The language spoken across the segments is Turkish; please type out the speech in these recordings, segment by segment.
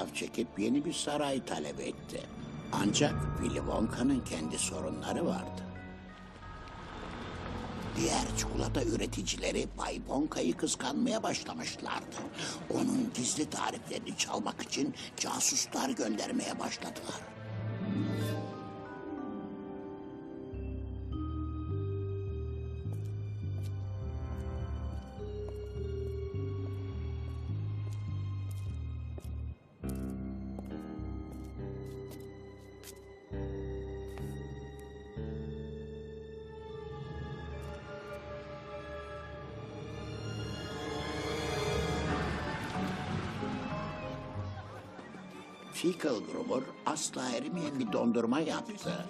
telgraf çekip yeni bir saray talep etti. Ancak Willy Wonka'nın kendi sorunları vardı. Diğer çikolata üreticileri Bay Wonka'yı kıskanmaya başlamışlardı. Onun gizli tariflerini çalmak için casuslar göndermeye başladılar. Fickelgruber asla erimeyen bir dondurma yaptı.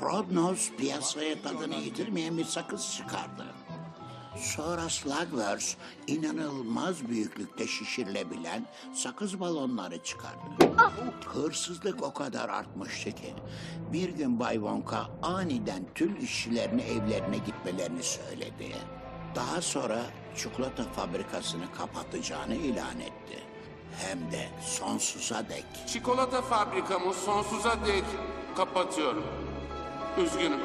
Prodnos piyasaya tadını yitirmeyen bir sakız çıkardı. Sonra Slugworth inanılmaz büyüklükte şişirilebilen sakız balonları çıkardı. Hırsızlık o kadar artmıştı ki bir gün Bay Wonka aniden tüm işçilerine evlerine gitmelerini söyledi. Daha sonra çikolata fabrikasını kapatacağını ilan etti. Hem de sonsuza dek. Çikolata fabrikamı sonsuza dek kapatıyorum. Üzgünüm.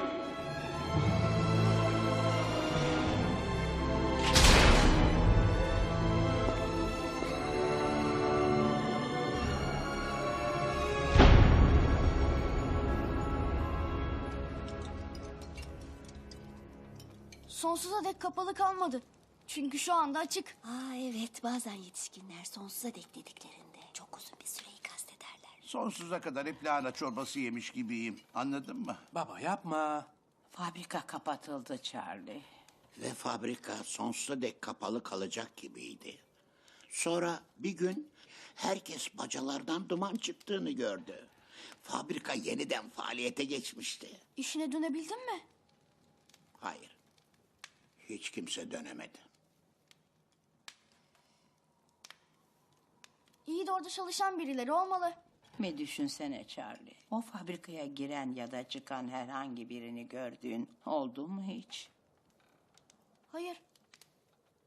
Sonsuza dek kapalı kalmadı. Çünkü şu anda açık. Aa evet bazen yetişkinler sonsuza dek dediklerinde çok uzun bir süreyi kastederler. Sonsuza kadar hep lahana çorbası yemiş gibiyim. Anladın mı? Baba yapma. Fabrika kapatıldı Charlie. Ve fabrika sonsuza dek kapalı kalacak gibiydi. Sonra bir gün herkes bacalardan duman çıktığını gördü. Fabrika yeniden faaliyete geçmişti. İşine dönebildin mi? Hayır. Hiç kimse dönemedi. İyi de orada çalışan birileri olmalı. Bir düşünsene Charlie. O fabrikaya giren ya da çıkan herhangi birini gördüğün oldu mu hiç? Hayır.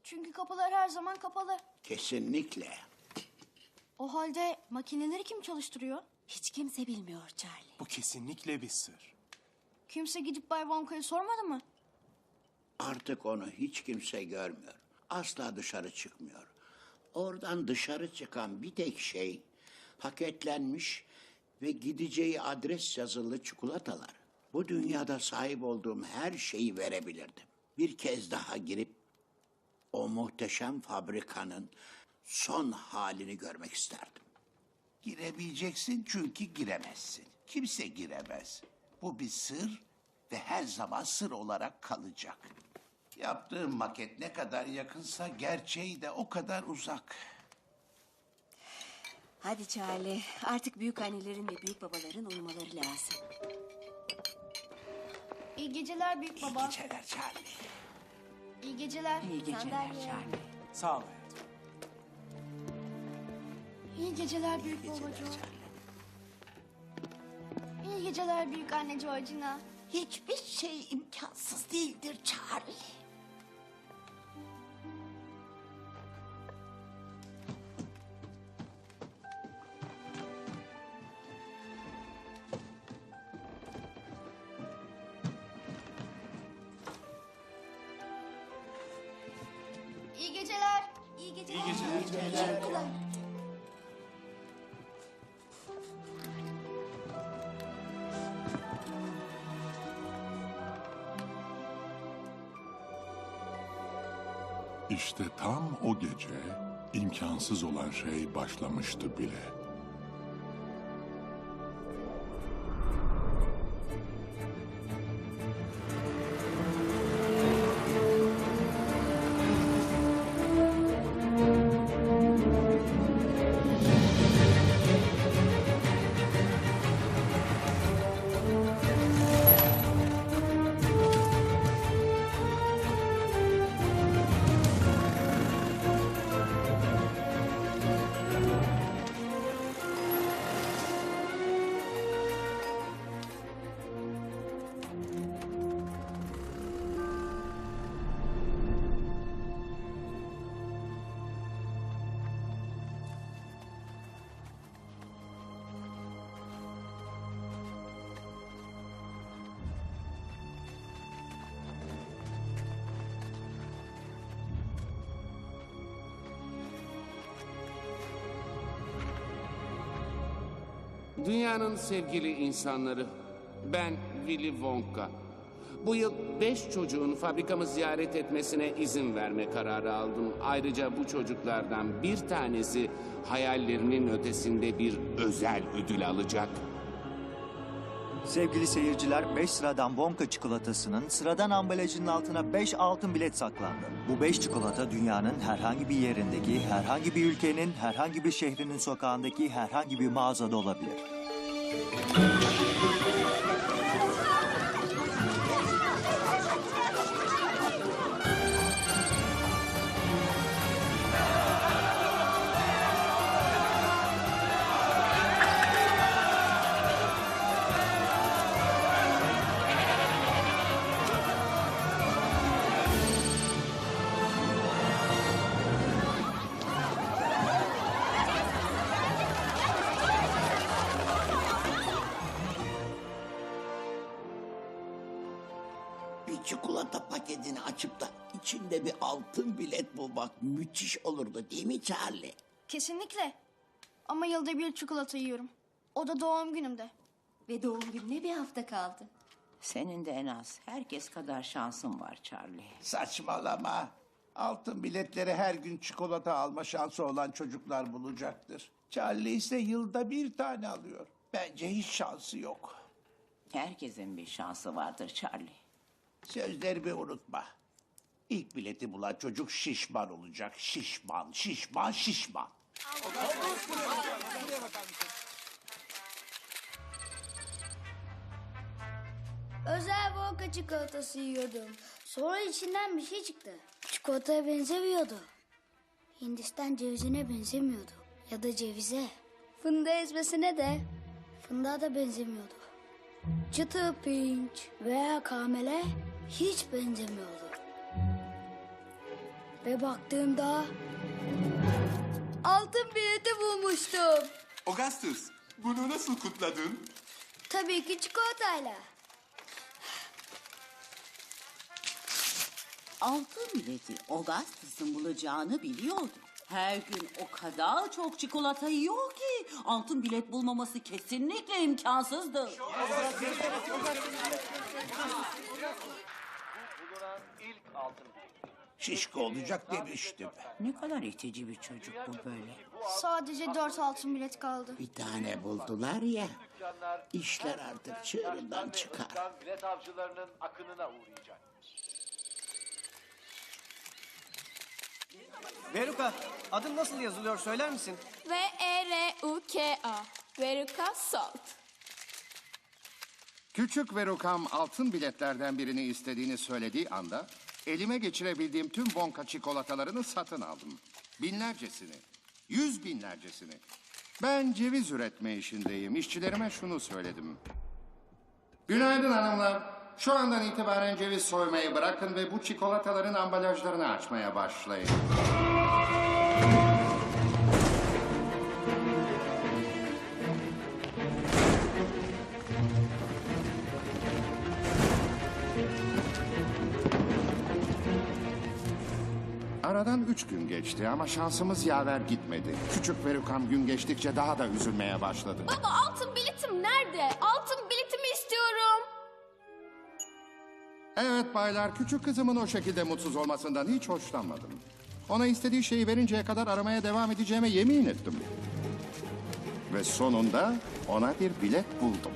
Çünkü kapılar her zaman kapalı. Kesinlikle. O halde makineleri kim çalıştırıyor? Hiç kimse bilmiyor Charlie. Bu kesinlikle bir sır. Kimse gidip Bay Wonka'ya sormadı mı? Artık onu hiç kimse görmüyor. Asla dışarı çıkmıyor. Oradan dışarı çıkan bir tek şey paketlenmiş ve gideceği adres yazılı çikolatalar. Bu dünyada sahip olduğum her şeyi verebilirdim. Bir kez daha girip o muhteşem fabrikanın son halini görmek isterdim. Girebileceksin çünkü giremezsin. Kimse giremez. Bu bir sır ve her zaman sır olarak kalacak. Yaptığım maket ne kadar yakınsa gerçeği de o kadar uzak. Hadi Charlie artık büyük annelerin ve büyük babaların uyumaları lazım. İyi geceler büyük baba. Geceler Charlie. İyi geceler. İyi geceler Sandalye. Charlie. Sağ ol hayatım. İyi geceler büyük babacığım. İyi geceler büyük anne Georgina. Hiçbir şey imkansız değildir Charlie. İyi geceler. İyi geceler. İyi geceler. İşte tam o gece imkansız olan şey başlamıştı bile. Dünyanın sevgili insanları, ben Willy Wonka. Bu yıl beş çocuğun fabrikamı ziyaret etmesine izin verme kararı aldım. Ayrıca bu çocuklardan bir tanesi hayallerinin ötesinde bir özel ödül alacak. Sevgili seyirciler 5 sıradan Wonka çikolatasının sıradan ambalajının altına 5 altın bilet saklandı. Bu 5 çikolata dünyanın herhangi bir yerindeki, herhangi bir ülkenin, herhangi bir şehrinin sokağındaki herhangi bir mağazada olabilir. Bir çikolata paketini açıp da içinde bir altın bilet bulmak müthiş olurdu değil mi Charlie? Kesinlikle. Ama yılda bir çikolata yiyorum. O da doğum günümde. Ve doğum gününe bir hafta kaldı. Senin de en az herkes kadar şansın var Charlie. Saçmalama. Altın biletleri her gün çikolata alma şansı olan çocuklar bulacaktır. Charlie ise yılda bir tane alıyor. Bence hiç şansı yok. Herkesin bir şansı vardır Charlie. Sözlerimi unutma. İlk bileti bulan çocuk şişman olacak. Şişman, şişman, şişman. Özel Volka çikolatası yiyordum. Sonra içinden bir şey çıktı. Çikolataya benzemiyordu. Hindistan cevizine benzemiyordu. Ya da cevize. Fındık ezmesine de. Fındığa da benzemiyordu. Çıtı pirinç veya kamele hiç benzemiyordu. Ve baktığımda altın bileti bulmuştum. Augustus, bunu nasıl kutladın? Tabii ki çikolatayla. Altın bileti Augustus'un bulacağını biliyordu. Her gün o kadar çok çikolata yiyor ki altın bilet bulmaması kesinlikle imkansızdı. Şişko olacak demiştim. Ne kadar itici bir çocuk bu böyle. Sadece dört altın bilet kaldı. Bir tane buldular ya. İşler artık çığırından çıkar. Bilet avcılarının akınına uğrayacak. Veruka, adın nasıl yazılıyor söyler misin? V-E-R-U-K-A. Veruca Salt. Küçük Verukam altın biletlerden birini istediğini söylediği anda elime geçirebildiğim tüm Wonka çikolatalarını satın aldım. Binlercesini, yüz binlercesini. Ben ceviz üretme işindeyim. İşçilerime şunu söyledim. Günaydın hanımlar. Şu andan itibaren ceviz soymayı bırakın ve bu çikolataların ambalajlarını açmaya başlayın. Aradan üç gün geçti ama şansımız yaver gitmedi. Küçük Verukam gün geçtikçe daha da üzülmeye başladı. Baba altın biletim nerede? Altın biletimi istiyorum. Evet baylar, küçük kızımın o şekilde mutsuz olmasından hiç hoşlanmadım. Ona istediği şeyi verinceye kadar aramaya devam edeceğime yemin ettim. Ve sonunda ona bir bilet buldum.